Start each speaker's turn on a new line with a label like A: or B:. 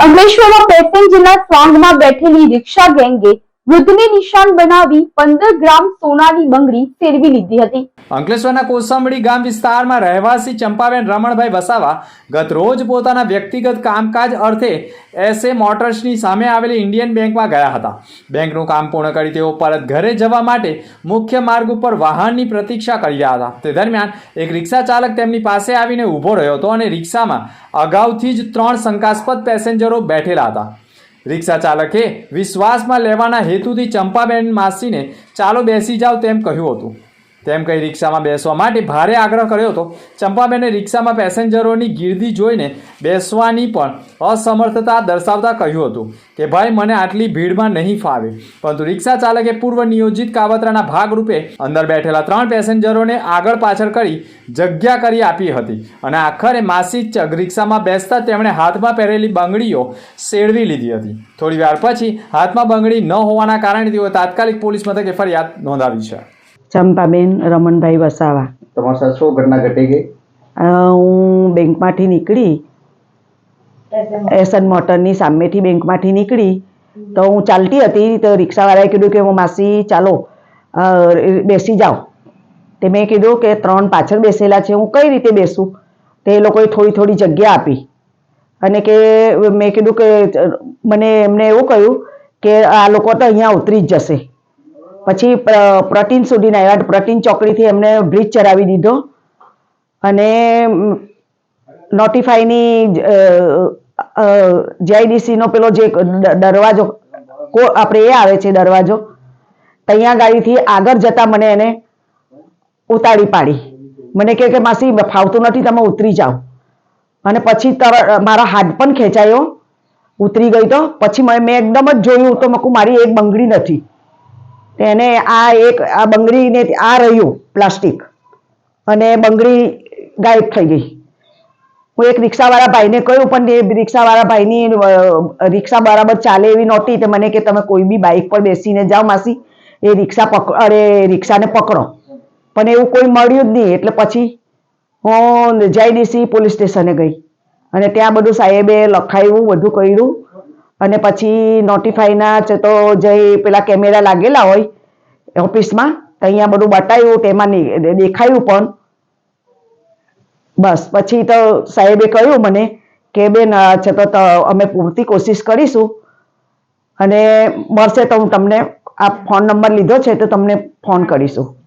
A: અંકલેશ્વરમાં પેસેન્જરના સ્વાંગમાં બેઠેલી રિક્ષા ગેંગે વૃદ્ધને નિશાન બનાવી પંદર ગ્રામ સોનાની બંગડી ફેરવી લીધી હતી.
B: અંકલેશ્વરના કોસંબડી ગામ વિસ્તારમાં રહેવાસી ચંપાબેન રમણભાઈ વસાવા ગત રોજ પોતાના વ્યક્તિગત કામકાજ અર્થે એસએ મોટર્સની સામે આવેલી ઇન્ડિયન બેંકમાં ગયા હતા. બેંકનું કામ પૂર્ણ કરી તેઓ પરત ઘરે જવા માટે મુખ્ય માર્ગ ઉપર વાહનની પ્રતીક્ષા કરી રહ્યા હતા. તે દરમિયાન એક રિક્ષા ચાલક તેમની પાસે આવીને ઊભો રહ્યો હતો અને રિક્ષામાં અગાઉથી જ ત્રણ શંકાસ્પદ પેસેન્જરો બેઠેલા હતા. રિક્ષા ચાલકે વિશ્વાસમાં લેવાના હેતુથી ચંપાબેન માસીને ચાલો બેસી જાઓ તેમ કહ્યું હતું. તેમ કહી રિક્ષામાં બેસવા માટે ભારે આગ્રહ કર્યો હતો. ચંપાબેને રિક્ષામાં પેસેન્જરોની ગીર્દી જોઈને બેસવાની પણ અસમર્થતા દર્શાવતા કહ્યું હતું કે, ભાઈ, મને આટલી ભીડમાં નહીં ફાવે. પરંતુ રિક્ષા ચાલકે પૂર્વ નિયોજિત કાવતરાના ભાગરૂપે અંદર બેઠેલા ત્રણ પેસેન્જરોને આગળ પાછળ કરી જગ્યા કરી આપી હતી અને આખરે માસી ચગ રિક્ષામાં બેસતા તેમણે હાથમાં પહેરેલી બંગડીઓ સેળવી લીધી હતી. થોડી વાર પછી હાથમાં બંગડી ન હોવાના કારણે તેઓ તાત્કાલિક પોલીસ મથકે ફરિયાદ નોંધાવી છે.
C: ચંપાબેન રમણભાઈ વસાવા.
D: તમારી સાથે શું ઘટના ઘટી ગઈ?
C: હું બેંકમાંથી નીકળી. એસન મોટરની સામેથી બેંકમાંથી નીકળી. તો હું ચાલતી હતી તો રિક્ષાવાળાએ કીધું કે હું માસી ચાલો બેસી જાઓ તે મેં કીધું કે ત્રણ પાછળ બેસેલા છે હું કઈ રીતે બેસું? તે લોકોએ થોડી થોડી જગ્યા આપી. અને કે મેં કીધું કે મને એમને એવું કહ્યું કે આ લોકો તો અહીંયા ઉતરી જ જશે. પછી પ્રોટીન સુધીના આવ્યા પ્રોટીન ચોકડીથી એમને બ્રિજ ચડાવી દીધો. અને નોટિફાઈની જીઆઈડીસીનો પેલો જે દરવાજો, કો, આપણે એ આવે છે દરવાજો ત્યાં ગાડીથી આગળ જતા મને એને ઉતારી પાડી. મને કહે કે, માસી, ફાવતું નથી, તમે ઉતરી જાઓ. અને પછી તર, મારા હાથ પણ ખેંચાયો. ઉતરી ગઈ તો, પછી મેં એકદમ જ જોયું તો, મકું મારી એક બંગડી નથી. તેને આ એક, આ બંગડીને આ રહ્યું પ્લાસ્ટિક. અને બંગડી ગાયબ થઈ ગઈ. હું એક રિક્ષાવાળા ભાઈને કહ્યું, પણ એ રિક્ષાવાળા ભાઈની રિક્ષા બરાબર ચાલે એવી નહોતી તો મને કે તમે કોઈ બી બાઇક પર બેસીને જાઓ માસી. એ રિક્ષા પક, અરે, રિક્ષાને પકડો. પણ એવું કોઈ મળ્યું જ નહીં. એટલે પછી હું જયડીસી પોલીસ સ્ટેશને ગઈ. અને ત્યાં બધું સાહેબે લખાયું, બધું કર્યું. અને પછી નોટિફાઈના છે તો જે પેલા કેમેરા લાગેલા હોય ઓફિસમાં તો અહીંયા બધું બતાવ્યું તેમાં દેખાયું પણ. બસ, પછી તો સાહેબે કહ્યું મને કે બેન છે ત- અમે પૂરતી કોશિશ કરીશું. અને મળશે તો હું તમને, આ ફોન નંબર લીધો છે તો તમને ફોન કરીશું.